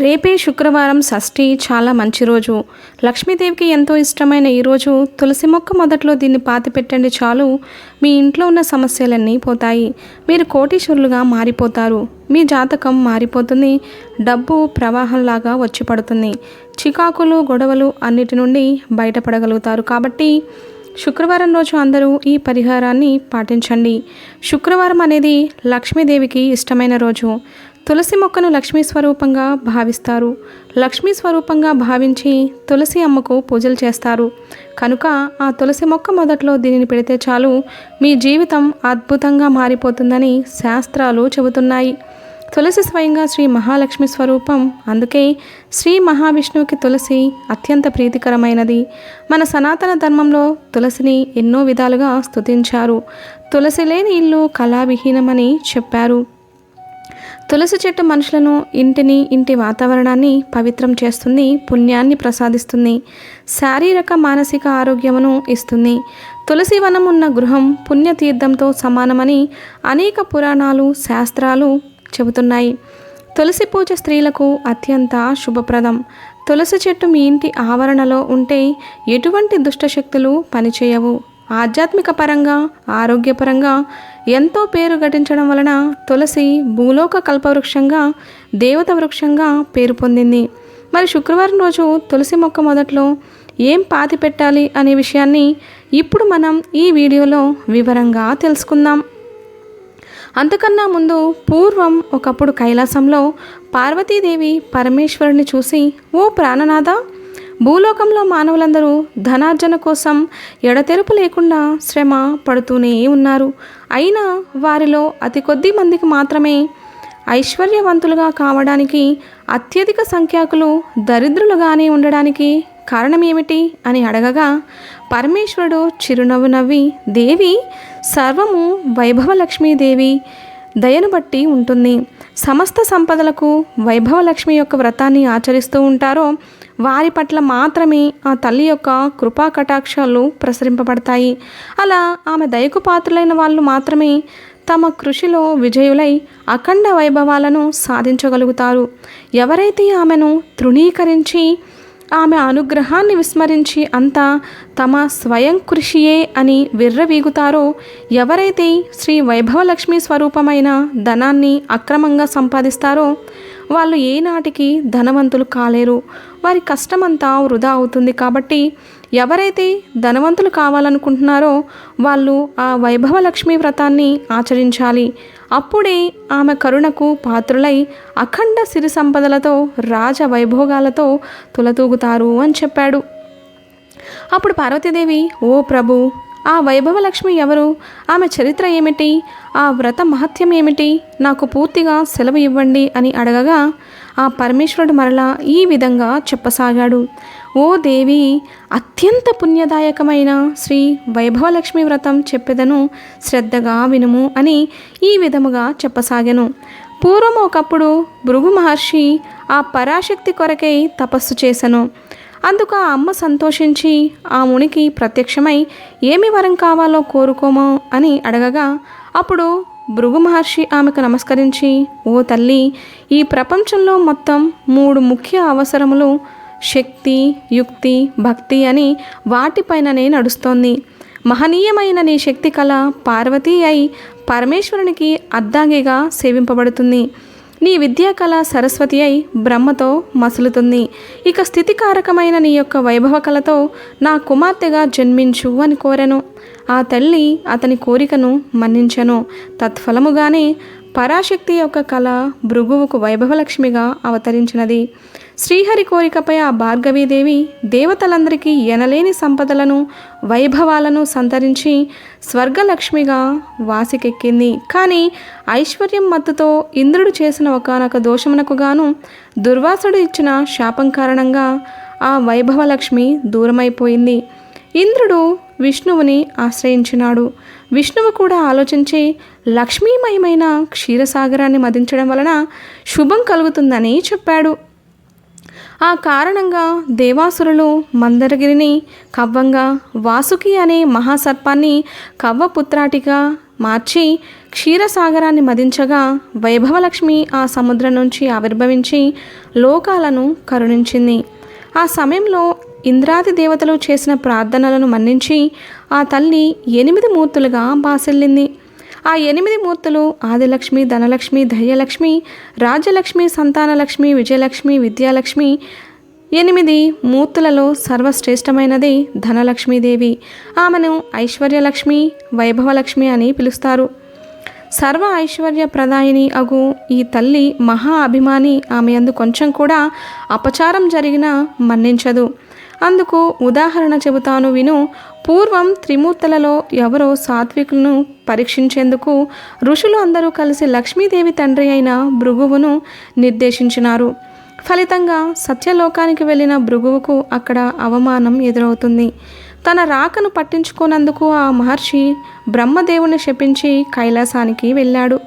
రేపే శుక్రవారం షష్ఠి. చాలా మంచి రోజు. లక్ష్మీదేవికి ఎంతో ఇష్టమైన ఈ రోజు తులసి మొక్క మొదట్లో దీన్ని పాతి పెట్టండి చాలు. మీ ఇంట్లో ఉన్న సమస్యలన్నీ పోతాయి. మీరు కోటీశ్వరులుగా మారిపోతారు. మీ జాతకం మారిపోతుంది. డబ్బు ప్రవాహంలాగా వచ్చి పడుతుంది. చికాకులు గొడవలు అన్నిటి నుండి బయటపడగలుగుతారు కాబట్టి శుక్రవారం రోజు అందరూ ఈ పరిహారాన్ని పాటించండి. శుక్రవారం అనేది లక్ష్మీదేవికి ఇష్టమైన రోజు. తులసి మొక్కను లక్ష్మీ స్వరూపంగా భావిస్తారు. లక్ష్మీ స్వరూపంగా భావించి తులసి అమ్మకు పూజలు చేస్తారు. కనుక ఆ తులసి మొక్క మొదట్లో దీనిని పెడితే చాలు మీ జీవితం అద్భుతంగా మారిపోతుందని శాస్త్రాలు చెబుతున్నాయి. తులసి స్వయంగా శ్రీ మహాలక్ష్మి స్వరూపం. అందుకే శ్రీ మహావిష్ణువుకి తులసి అత్యంత ప్రీతికరమైనది. మన సనాతన ధర్మంలో తులసిని ఎన్నో విధాలుగా స్తుతించారు. తులసి లేని ఇల్లు కళావిహీనమని చెప్పారు. తులసి చెట్టు మనుషులను ఇంటిని ఇంటి వాతావరణాన్ని పవిత్రం చేస్తుంది పుణ్యాన్ని ప్రసాదిస్తుంది శారీరక మానసిక ఆరోగ్యమును ఇస్తుంది. తులసి వనం ఉన్న గృహం పుణ్యతీర్థంతో సమానమని అనేక పురాణాలు శాస్త్రాలు చెబుతున్నాయి. తులసి పూజ స్త్రీలకు అత్యంత శుభప్రదం. తులసి చెట్టు మీ ఇంటి ఆవరణలో ఉంటే ఎటువంటి దుష్టశక్తులు పనిచేయవు. ఆధ్యాత్మిక పరంగా ఆరోగ్యపరంగా ఎంతో పేరు ఘటించడం వలన తులసి భూలోక కల్పవృక్షంగా దేవత వృక్షంగా పేరు పొందింది. మరి శుక్రవారం రోజు తులసి మొక్క మొదట్లో ఏం పాతి పెట్టాలి అనే విషయాన్ని ఇప్పుడు మనం ఈ వీడియోలో వివరంగా తెలుసుకుందాం. అంతకన్నా ముందు పూర్వం ఒకప్పుడు కైలాసంలో పార్వతీదేవి పరమేశ్వరుని చూసి ఓ ప్రాణనాథ భూలోకంలో మానవులందరూ ధనార్జన కోసం ఎడతెరుపు లేకుండా శ్రమ పడుతూనే ఉన్నారు. అయినా వారిలో అతి కొద్ది మందికి మాత్రమే ఐశ్వర్యవంతులుగా కావడానికి అత్యధిక సంఖ్యాకులు దరిద్రులుగానే ఉండడానికి కారణం ఏమిటి అని అడగగా పరమేశ్వరుడు చిరునవ్వు నవ్వి దేవి సర్వము వైభవలక్ష్మీదేవి దయను బట్టి ఉంటుంది. సమస్త సంపదలకు వైభవలక్ష్మి యొక్క వ్రతాన్ని ఆచరిస్తూ ఉంటారో వారి పట్ల మాత్రమే ఆ తల్లి యొక్క కృపా కటాక్షాలు ప్రసరింపబడతాయి. అలా ఆమె దయకు పాత్రులైన వాళ్ళు మాత్రమే తమ కృషిలో విజయులై అఖండ వైభవాలను సాధించగలుగుతారు. ఎవరైతే ఆమెను తృణీకరించి ఆమె అనుగ్రహాన్ని విస్మరించి అంతా తమ స్వయం కృషియే అని విర్రవీగుతారో ఎవరైతే శ్రీ వైభవలక్ష్మి స్వరూపమైన ధనాన్ని అక్రమంగా సంపాదిస్తారో వాళ్ళు ఏనాటికి ధనవంతులు కాలేరు. వారి కష్టమంతా వృధా అవుతుంది కాబట్టి ఎవరైతే ధనవంతులు కావాలనుకుంటున్నారో వాళ్ళు ఆ వైభవలక్ష్మి వ్రతాన్ని ఆచరించాలి. అప్పుడే ఆమె కరుణకు పాత్రులై అఖండ సిరి సంపదలతో రాజ వైభోగాలతో తులతూగుతారు అని చెప్పాడు. అప్పుడు పార్వతీదేవి ఓ ప్రభు ఆ వైభవలక్ష్మి ఎవరు? ఆమె చరిత్ర ఏమిటి? ఆ వ్రత మహత్యం ఏమిటి? నాకు పూర్తిగా సెలవు ఇవ్వండి అని అడగగా ఆ పరమేశ్వరుడు మరలా ఈ విధంగా చెప్పసాగాడు. ఓ దేవి అత్యంత పుణ్యదాయకమైన శ్రీ వైభవలక్ష్మి వ్రతం చెప్పెదను శ్రద్ధగా వినుము అని ఈ విధముగా చెప్పసాగాను. పూర్వం ఒకప్పుడు భృగు మహర్షి ఆ పరాశక్తి కొరకై తపస్సు చేశను అందుకు ఆ అమ్మ సంతోషించి ఆ మునికి ప్రత్యక్షమై ఏమి వరం కావాలో కోరుకోమో అని అడగగా అప్పుడు భృగు మహర్షి ఆమెకు నమస్కరించి ఓ తల్లి ఈ ప్రపంచంలో మొత్తం మూడు ముఖ్య అవసరములు శక్తి యుక్తి భక్తి అని వాటిపైననే నడుస్తోంది. మహనీయమైన నీ శక్తి కళ పార్వతీ అయి పరమేశ్వరునికి అర్ధాంగిగా సేవింపబడుతుంది. నీ విద్యా కళ సరస్వతి అయి బ్రహ్మతో మసులుతుంది. ఇక స్థితికారకమైన నీ యొక్క వైభవ కళతో నా కుమార్తెగా జన్మించు అని కోరెను. ఆ తల్లి అతని కోరికను మన్నించెను. తత్ఫలముగానే పరాశక్తి యొక్క కళ భృగువుకు వైభవలక్ష్మిగా అవతరించినది. శ్రీహరి కోరికపై ఆ భార్గవీదేవి దేవతలందరికీ ఎనలేని సంపదలను వైభవాలను సంతరించి స్వర్గలక్ష్మిగా వాసికెక్కింది. కానీ ఐశ్వర్యం మత్తుతో ఇంద్రుడు చేసిన ఒకనొక దోషమునకు గాను దుర్వాసుడు ఇచ్చిన శాపం కారణంగా ఆ వైభవలక్ష్మి దూరమైపోయింది. ఇంద్రుడు విష్ణువుని ఆశ్రయించినాడు. విష్ణువు కూడా ఆలోచించి లక్ష్మీమయమైన క్షీరసాగరాన్ని మదించడం వలన శుభం కలుగుతుందని చెప్పాడు. ఆ కారణంగా దేవాసురులు మందరగిరిని కవ్వంగా వాసుకి అనే మహాసర్పాన్ని కవ్వపుత్రాటిగా మార్చి క్షీరసాగరాన్ని మదించగా వైభవలక్ష్మి ఆ సముద్రం నుంచి ఆవిర్భవించి లోకాలను కరుణించింది. ఆ సమయంలో ఇంద్రాది దేవతలు చేసిన ప్రార్థనలను మన్నించి ఆ తల్లి ఎనిమిది మూర్తులుగా బాసిల్లింది. ఆ ఎనిమిది మూర్తులు ఆదిలక్ష్మి ధనలక్ష్మి ధైర్యలక్ష్మి రాజ్యలక్ష్మి సంతానలక్ష్మి విజయలక్ష్మి విద్యాలక్ష్మి ఎనిమిది మూర్తులలో సర్వశ్రేష్టమైనది ధనలక్ష్మీదేవి. ఆమెను ఐశ్వర్యలక్ష్మి వైభవలక్ష్మి అని పిలుస్తారు. సర్వ ఐశ్వర్య ప్రదాయిని అగు ఈ తల్లి మహా అభిమాని. ఆమె అందు కొంచెం కూడా అపచారం జరిగినా మన్నించదు. అందుకు ఉదాహరణ చెబుతాను విను. పూర్వం త్రిమూర్తులలో ఎవరో సాత్వికులను పరీక్షించేందుకు ఋషులు అందరూ కలిసి లక్ష్మీదేవి తండ్రి అయిన భృగువును నిర్దేశించినారు. ఫలితంగా సత్యలోకానికి వెళ్ళిన భృగువుకు అక్కడ అవమానం ఎదురవుతుంది. తన రాకను పట్టించుకోనందుకు ఆ మహర్షి బ్రహ్మదేవుని శపించి కైలాసానికి వెళ్ళాడు.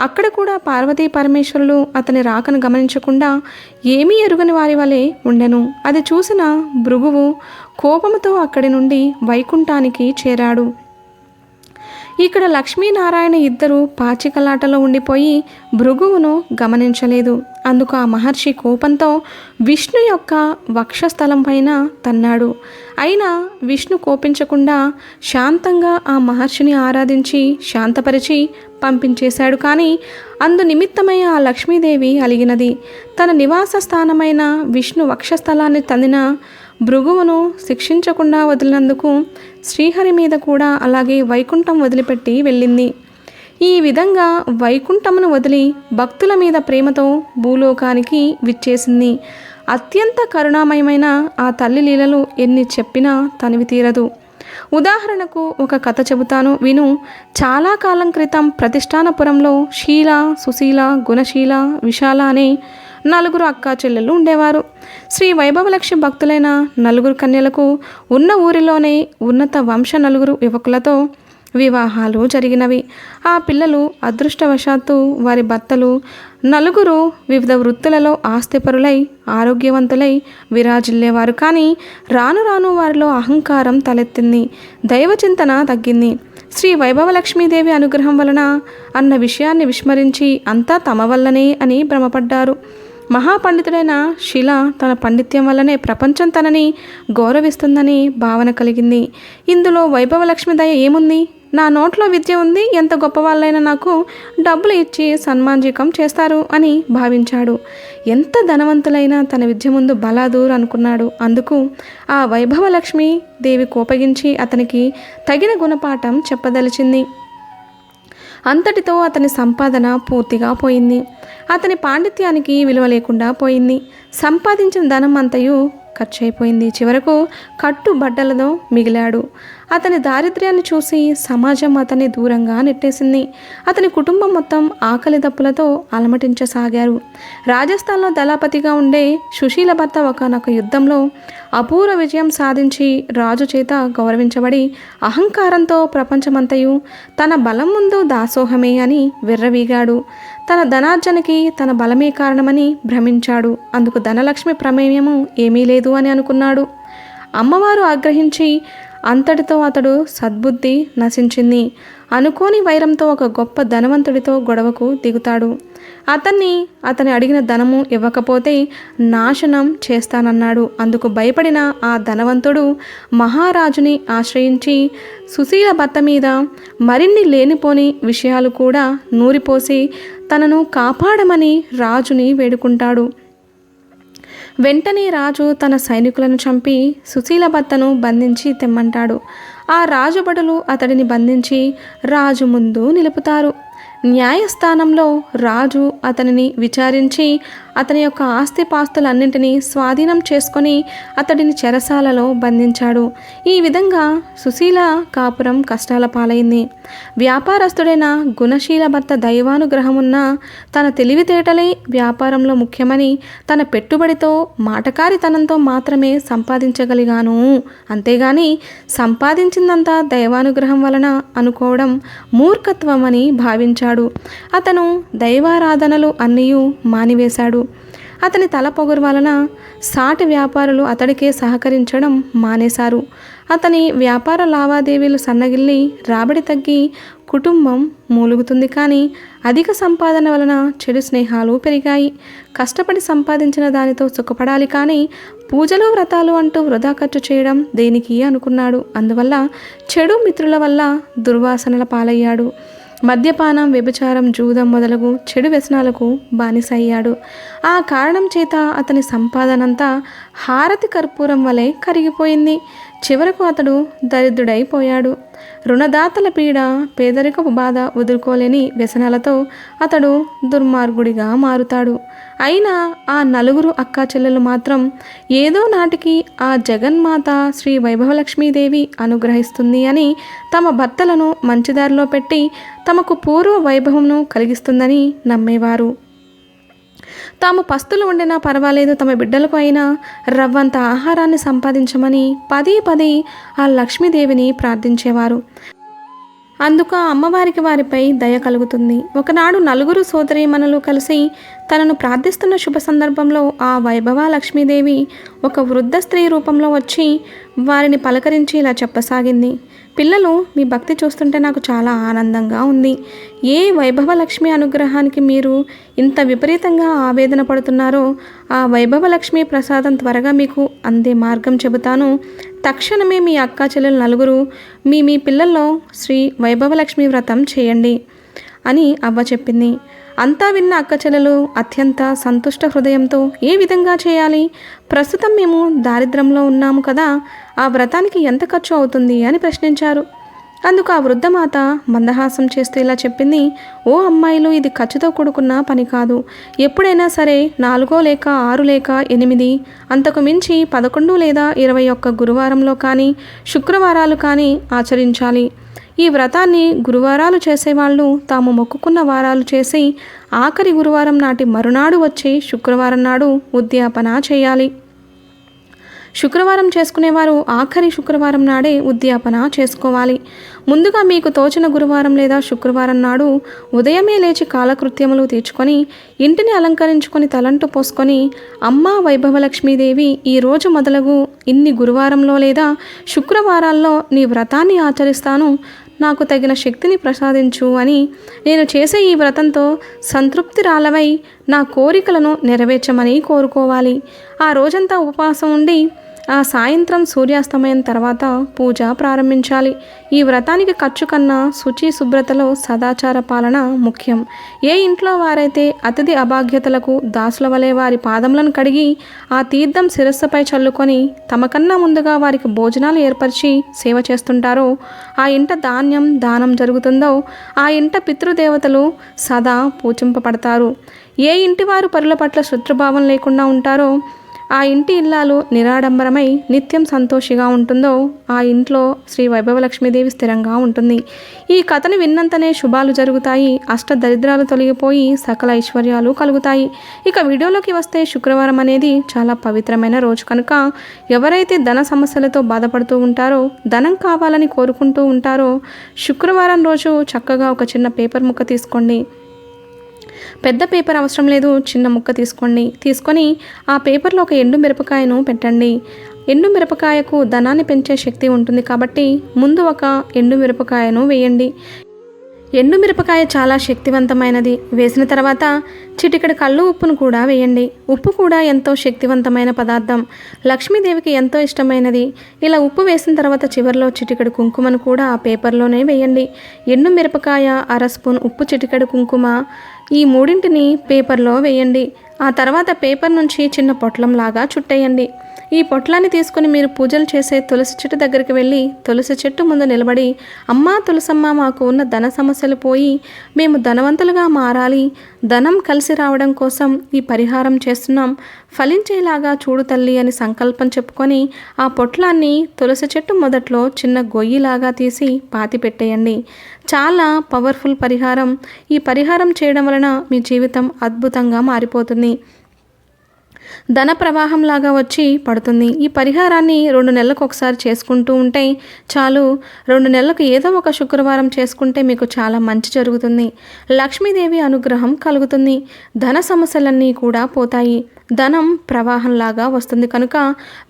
అక్కడ కూడా పార్వతీ పరమేశ్వరులు అతని రాకను గమనించకుండా ఏమీ ఎరుగని వారి వలె ఉండెను. అది చూసిన భృగువు కోపంతో అక్కడి నుండి వైకుంఠానికి చేరాడు. ఇక్కడ లక్ష్మీనారాయణ ఇద్దరు పాచికలాటలో ఉండిపోయి భృగువును గమనించలేదు. అందుకు ఆ మహర్షి కోపంతో విష్ణు యొక్క వక్షస్థలం పైన తన్నాడు. అయినా విష్ణు కోపించకుండా శాంతంగా ఆ మహర్షిని ఆరాధించి శాంతపరిచి పంపించేశాడు. కానీ అందు నిమిత్తమై ఆ లక్ష్మీదేవి అలిగినది. తన నివాస స్థానమైన విష్ణు వక్షస్థలాన్ని తన్నిన భృగువును శిక్షించకుండా వదిలినందుకు శ్రీహరి మీద కూడా అలాగే వైకుంఠం వదిలిపెట్టి వెళ్ళింది. ఈ విధంగా వైకుంఠమును వదిలి భక్తుల మీద ప్రేమతో భూలోకానికి విచ్చేసింది. అత్యంత కరుణామయమైన ఆ తల్లి లీలలు ఎన్ని చెప్పినా తనివి తీరదు. ఉదాహరణకు ఒక కథ చెబుతాను విను. చాలా కాలం క్రితం ప్రతిష్టానపురంలో శీల సుశీల గుణశీల విశాల అనే నలుగురు అక్క చెల్లెళ్ళు ఉండేవారు. శ్రీ వైభవలక్ష్మి భక్తులైన నలుగురు కన్యలకు ఉన్న ఊరిలోనే ఉన్నత వంశ నలుగురు యువకులతో వివాహాలు జరిగినవి. ఆ పిల్లలు అదృష్టవశాత్తు వారి భర్తలు నలుగురు వివిధ వృత్తులలో ఆస్తిపరులై ఆరోగ్యవంతులై విరాజిల్లేవారు. కానీ రాను రాను వారిలో అహంకారం తలెత్తింది. దైవచింతన తగ్గింది. శ్రీ వైభవలక్ష్మీదేవి అనుగ్రహం వలన అన్న విషయాన్ని విస్మరించి అంతా తమ వల్లనే అని భ్రమపడ్డారు. మహాపండితుడైన శిల తన పండిత్యం వల్లనే ప్రపంచం తనని గౌరవిస్తుందని భావన కలిగింది. ఇందులో వైభవలక్ష్మి దయ ఏముంది? నా నోట్లో విద్య ఉంది ఎంత గొప్పవాళ్ళైనా నాకు డబ్బులు ఇచ్చి సన్మాన్జికం చేస్తారు అని భావించాడు. ఎంత ధనవంతులైనా తన విద్య ముందు బలాదూర్ అనుకున్నాడు. అందుకు ఆ వైభవలక్ష్మి దేవి కోపగించి అతనికి తగిన గుణపాఠం చెప్పదలిచింది. అంతటితో అతని సంపాదన పూర్తిగా పోయింది. అతని పాండిత్యానికి విలువ లేకుండా పోయింది. సంపాదించిన ధనం అంతయు ఖర్చు అయిపోయింది చివరకు కట్టుబడ్డలతో మిగిలాడు. అతని దారిద్ర్యాన్ని చూసి సమాజం అతన్ని దూరంగా నెట్టేసింది. అతని కుటుంబం మొత్తం ఆకలి దప్పులతో అలమటించసాగారు. రాజస్థాన్లో దళపతిగా ఉండే సుశీల భర్త ఒకనొక యుద్ధంలో అపూర్వ విజయం సాధించి రాజు చేత గౌరవించబడి అహంకారంతో ప్రపంచమంతయు తన బలం ముందు దాసోహమే అని విర్రవీగాడు. తన ధనార్జనకి తన బలమే కారణమని భ్రమించాడు. అందుకు ధనలక్ష్మి ప్రమేయము ఏమీ లేదు అని అనుకున్నాడు. అమ్మవారు ఆగ్రహించి అంతటితో అతడు సద్బుద్ధి నశించింది. అనుకోని వైరంతో ఒక గొప్ప ధనవంతుడితో గొడవకు దిగుతాడు. అతన్ని అతని అడిగిన ధనము ఇవ్వకపోతే నాశనం చేస్తానన్నాడు. అందుకు భయపడిన ఆ ధనవంతుడు మహారాజుని ఆశ్రయించి సుశీల భర్త మీద మరిన్ని లేనిపోని విషయాలు కూడా నూరిపోసి తనను కాపాడమని రాజుని వేడుకుంటాడు. వెంటనే రాజు తన సైనికులను చంపి సుశీల భర్తను బంధించి తెమ్మంటాడు. ఆ రాజుబడులు అతడిని బంధించి రాజు ముందు నిలుపుతారు. న్యాయస్థానంలో రాజు అతనిని విచారించి అతని యొక్క ఆస్తిపాస్తులన్నింటినీ స్వాధీనం చేసుకొని అతడిని చెరసాలలో బంధించాడు. ఈ విధంగా సుశీల కాపురం కష్టాల పాలైంది. వ్యాపారస్తుడైన గుణశీల భర్త దైవానుగ్రహమున్న తన తెలివితేటలే వ్యాపారంలో ముఖ్యమని తన పెట్టుబడితో మాటకారితనంతో మాత్రమే సంపాదించగలిగాను. అంతేగాని సంపాదించిందంతా దైవానుగ్రహం వలన అనుకోవడం మూర్ఖత్వం అని చేశాడు. అతను దైవారాధనలు అన్నీయు మానివేశాడు. అతని తల పొగరు వలన సాటి వ్యాపారులు అతడికే సహకరించడం మానేశారు. అతని వ్యాపార లావాదేవీలు సన్నగిల్లి రాబడి తగ్గి కుటుంబం మూలుగుతుంది కానీ అధిక సంపాదన వలన చెడు స్నేహాలు పెరిగాయి. కష్టపడి సంపాదించిన దానితో సుఖపడాలి కానీ పూజలు వ్రతాలు అంటూ వృధా ఖర్చు చేయడం దేనికి అనుకున్నాడు. అందువల్ల చెడు మిత్రుల వల్ల దుర్వాసనల పాలయ్యాడు. మద్యపానం వ్యభిచారం జూదం మొదలగు చెడు వ్యసనాలకు బానిసయ్యాడు. ఆ కారణం చేత అతని సంపాదనంతా హారతి కర్పూరం వలె కరిగిపోయింది. చివరకు అతడు దరిద్రుడైపోయాడు. రుణదాతల పీడ పేదరికపు బాధ వదులుకోలేని వ్యసనాలతో అతడు దుర్మార్గుడిగా మారుతాడు. అయినా ఆ నలుగురు అక్కా చెల్లెలు మాత్రం ఏదో నాటికి ఆ జగన్మాత శ్రీ వైభవలక్ష్మీదేవి అనుగ్రహిస్తుంది అని తమ భర్తలను మంచిదారిలో పెట్టి తమకు పూర్వ వైభవంను కలిగిస్తుందని నమ్మేవారు. తాము పస్తులు ఉండినా పర్వాలేదు తమ బిడ్డలకు అయినా రవ్వంత ఆహారాన్ని సంపాదించమని పదే పదే ఆ లక్ష్మీదేవిని ప్రార్థించేవారు. అందుకు ఆ అమ్మవారికి వారిపై దయ కలుగుతుంది. ఒకనాడు నలుగురు సోదరీమణులు కలిసి తనను ప్రార్థిస్తున్న శుభ సందర్భంలో ఆ వైభవ లక్ష్మీదేవి ఒక వృద్ధ స్త్రీ రూపంలో వచ్చి వారిని పలకరించి ఇలా చెప్పసాగింది. పిల్లలు మీ భక్తి చూస్తుంటే నాకు చాలా ఆనందంగా ఉంది. ఏ వైభవ లక్ష్మి అనుగ్రహానికి మీరు ఇంత విపరీతంగా ఆవేదన పడుతున్నారో ఆ వైభవ లక్ష్మి ప్రసాదం త్వరగా మీకు అందే మార్గం చెబుతాను. తక్షణమే మీ అక్క చెల్లెలు నలుగురు మీ మీ పిల్లల్లో శ్రీ వైభవలక్ష్మి వ్రతం చేయండి అని అవ్వ చెప్పింది. అంతా విన్న అక్క చెల్లెలు అత్యంత సంతుష్ట హృదయంతో ఏ విధంగా చేయాలి? ప్రస్తుతం మేము దారిద్రంలో ఉన్నాము కదా ఆ వ్రతానికి ఎంత ఖర్చు అవుతుంది అని ప్రశ్నించారు. అందుకు ఆ వృద్ధమాత మందహాసం చేస్తూ ఇలా చెప్పింది ఓ అమ్మాయిలు ఇది ఖర్చుతో కూడుకున్న పని కాదు. ఎప్పుడైనా సరే నాలుగో లేక ఆరు లేక ఎనిమిది అంతకు మించి పదకొండు లేదా ఇరవై ఒక్క గురువారంలో కానీ శుక్రవారాలు కానీ ఆచరించాలి. ఈ వ్రతాన్ని గురువారాలు చేసేవాళ్ళు తాము మొక్కుకున్న వారాలు చేసి ఆఖరి గురువారం నాటి మరునాడు వచ్చి శుక్రవారం నాడు ఉద్యాపన చేయాలి. శుక్రవారం చేసుకునేవారు ఆఖరి శుక్రవారం నాడే ఉద్యాపన చేసుకోవాలి. ముందుగా మీకు తోచిన గురువారం లేదా శుక్రవారం నాడు ఉదయమే లేచి కాలకృత్యములు తీర్చుకొని ఇంటిని అలంకరించుకొని తలంటు పోసుకొని అమ్మ వైభవలక్ష్మీదేవి ఈ రోజు మొదలగు ఇన్ని గురువారంలో లేదా శుక్రవారాల్లో నీ వ్రతాన్ని ఆచరిస్తాను. నాకు తగిన శక్తిని ప్రసాదించు అని నేను చేసే ఈ వ్రతంతో సంతృప్తి రాలవై నా కోరికలను నెరవేర్చమని కోరుకోవాలి. ఆ రోజంతా ఉపవాసం ఉండి ఆ సాయంత్రం సూర్యాస్తమయం తర్వాత పూజ ప్రారంభించాలి. ఈ వ్రతానికి ఖర్చు కన్నా శుచి శుభ్రతలో సదాచార పాలన ముఖ్యం. ఏ ఇంట్లో వారైతే అతిథి అభాగ్యతలకు దాసుల వలె వారి పాదములను కడిగి ఆ తీర్థం శిరస్సుపై చల్లుకొని తమకన్నా ముందుగా వారికి భోజనాలు ఏర్పరిచి సేవ చేస్తుంటారో ఆ ఇంట ధాన్యం దానం జరుగుతుందో ఆ ఇంట పితృదేవతలు సదా పూజింపబడతారు. ఏ ఇంటి వారు పరుల పట్ల శత్రుభావం లేకుండా ఉంటారో ఆ ఇంటి ఇల్లాలు నిరాడంబరమై నిత్యం సంతోషిగా ఉంటుందో ఆ ఇంట్లో శ్రీ వైభవలక్ష్మీదేవి స్థిరంగా ఉంటుంది. ఈ కథను విన్నంతనే శుభాలు జరుగుతాయి. అష్ట దరిద్రాలు తొలగిపోయి సకల ఐశ్వర్యాలు కలుగుతాయి. ఇక వీడియోలోకి వస్తే శుక్రవారం అనేది చాలా పవిత్రమైన రోజు కనుక ఎవరైతే ధన సమస్యలతో బాధపడుతూ ఉంటారో ధనం కావాలని కోరుకుంటూ ఉంటారో శుక్రవారం రోజు చక్కగా ఒక చిన్న పేపర్ ముక్క తీసుకోండి. పెద్ద పేపర్ అవసరం లేదు చిన్న ముక్క తీసుకోండి. తీసుకొని ఆ పేపర్లో ఒక ఎండు మిరపకాయను పెట్టండి. ఎండు మిరపకాయకు ధనాన్ని పెంచే శక్తి ఉంటుంది కాబట్టి ముందు ఒక ఎండు మిరపకాయను వేయండి. ఎండు మిరపకాయ చాలా శక్తివంతమైనది. వేసిన తర్వాత చిటికడ కళ్ళు ఉప్పును కూడా వేయండి. ఉప్పు కూడా ఎంతో శక్తివంతమైన పదార్థం. లక్ష్మీదేవికి ఎంతో ఇష్టమైనది. ఇలా ఉప్పు వేసిన తర్వాత చివరిలో చిటికడు కుంకుమను కూడా ఆ పేపర్లోనే వేయండి. ఎండు మిరపకాయ అర స్పూన్ ఉప్పు చిటికడు కుంకుమ ఈ మూడింటిని పేపర్లో వేయండి. ఆ తర్వాత పేపర్ నుంచి చిన్న పొట్లంలాగా చుట్టేయండి. ఈ పొట్లాన్ని తీసుకుని మీరు పూజలు చేసే తులసి చెట్టు దగ్గరికి వెళ్ళి తులసి చెట్టు ముందు నిలబడి అమ్మా తులసమ్మ మాకు ఉన్న ధన సమస్యలు పోయి మేము ధనవంతులుగా మారాలి. ధనం కలిసి రావడం కోసం ఈ పరిహారం చేస్తున్నాం. ఫలించేలాగా చూడు తల్లి అని సంకల్పం చెప్పుకొని ఆ పొట్లాన్ని తులసి చెట్టు మొదట్లో చిన్న గొయ్యిలాగా తీసి పాతి పెట్టేయండి. చాలా పవర్ఫుల్ పరిహారం. ఈ పరిహారం చేయడం వలన మీ జీవితం అద్భుతంగా మారిపోతుంది. ధన ప్రవాహంలాగా వచ్చి పడుతుంది. ఈ పరిహారాన్ని రెండు నెలలకు ఒకసారి చేసుకుంటూ ఉంటే చాలు. రెండు నెలలకు ఏదో ఒక శుక్రవారం చేసుకుంటే మీకు చాలా మంచి జరుగుతుంది. లక్ష్మీదేవి అనుగ్రహం కలుగుతుంది. ధన సమస్యలన్నీ కూడా పోతాయి. ధనం ప్రవాహంలాగా వస్తుంది. కనుక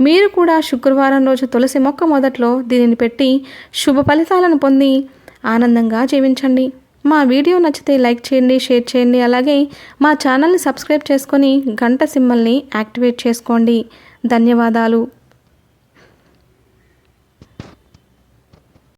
మీరు కూడా శుక్రవారం రోజు తులసి మొక్క మొదట్లో దీనిని పెట్టి శుభ ఫలితాలను పొంది ఆనందంగా జీవించండి. మా వీడియో నచ్చితే లైక్ చేయండి షేర్ చేయండి అలాగే మా ఛానల్ని సబ్స్క్రైబ్ చేసుకొని గంట సింబల్ని యాక్టివేట్ చేసుకోండి. ధన్యవాదాలు.